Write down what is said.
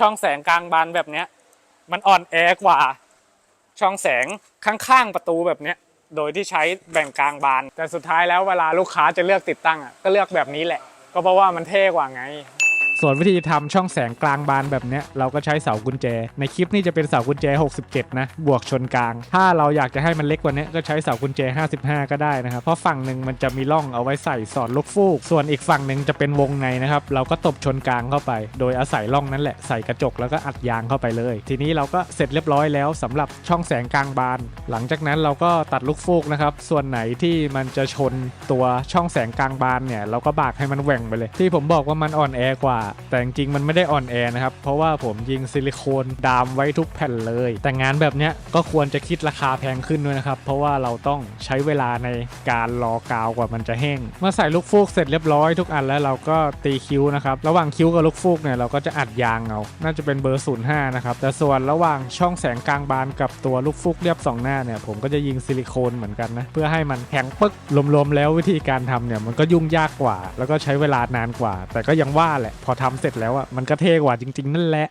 ช่องแสงกลางบานแบบเนี้ย มันอ่อนแอกว่า ช่องแสงข้างๆประตูแบบเนี้ย โดยที่ใช้แบ่งกลางบาน แต่สุดท้ายแล้วเวลาลูกค้าจะเลือกติดตั้งอะก็เลือกแบบนี้แหละ ก็เพราะว่ามันเท่กว่าไง ส่วนวิธีทำช่องแสงกลางบานแบบเนี้ยเราก็ใช้เสากุญแจ ในคลิปนี้จะเป็นเสากุญแจ 67 นะ บวกชนกลาง ถ้าเราอยากจะให้มันเล็กกว่านี้ก็ใช้เสากุญแจ 55 ก็ได้นะครับ เพราะฝั่งหนึ่งมันจะมีร่องเอาไว้ใส่สอดลูกฟูก ส่วนอีกฝั่งหนึ่งจะเป็นวงในนะครับ เราก็ตบชนกลางเข้าไป โดยอาศัยร่องนั้นแหละใส่กระจกแล้วก็อัดยางเข้าไปเลย ทีนี้เราก็เสร็จเรียบร้อยแล้วสำหรับช่องแสงกลางบาน หลังจากนั้นเราก็ตัดลูกฟูกนะครับ ส่วนไหนที่มันจะชนตัวช่องแสงกลางบานเนี่ยเราก็บากให้มันแหว่งไปเลย ที่ผมบอกว่ามันอ่อนแอกว่าแต่จริงๆมันไม่ได้อ่อนแอนะครับ เพราะว่าผมยิงซิลิโคนดามไว้ทุกแผ่นเลย แต่งานแบบเนี้ยก็ควรจะคิดราคาแพงขึ้นด้วยนะครับ เพราะว่าเราต้องใช้เวลาในการรอกาวกว่ามันจะแห้ง เมื่อใส่ลูกฟูกเสร็จเรียบร้อยทุกอันแล้วเราก็ตีคิ้วนะครับ ระหว่างคิ้วกับลูกฟูกเนี่ยเราก็จะอัดยางเอา น่าจะเป็นเบอร์ 05 นะครับ แต่ส่วนระหว่างช่องแสงกลางบานกับตัวลูกฟูกเรียบสองหน้าเนี่ยผมก็จะยิงซิลิโคนเหมือนกันนะเพื่อให้มันแข็งปึ๊กรวมๆแล้ววิธีการทำเนี่ยมันก็ยุ่งยากกว่า แล้วก็ใช้เวลานานกว่า แต่ก็ยังว่าแหละพอทำเสร็จแล้วอะมันก็เท่กว่าจริง ๆ นั่นแหละ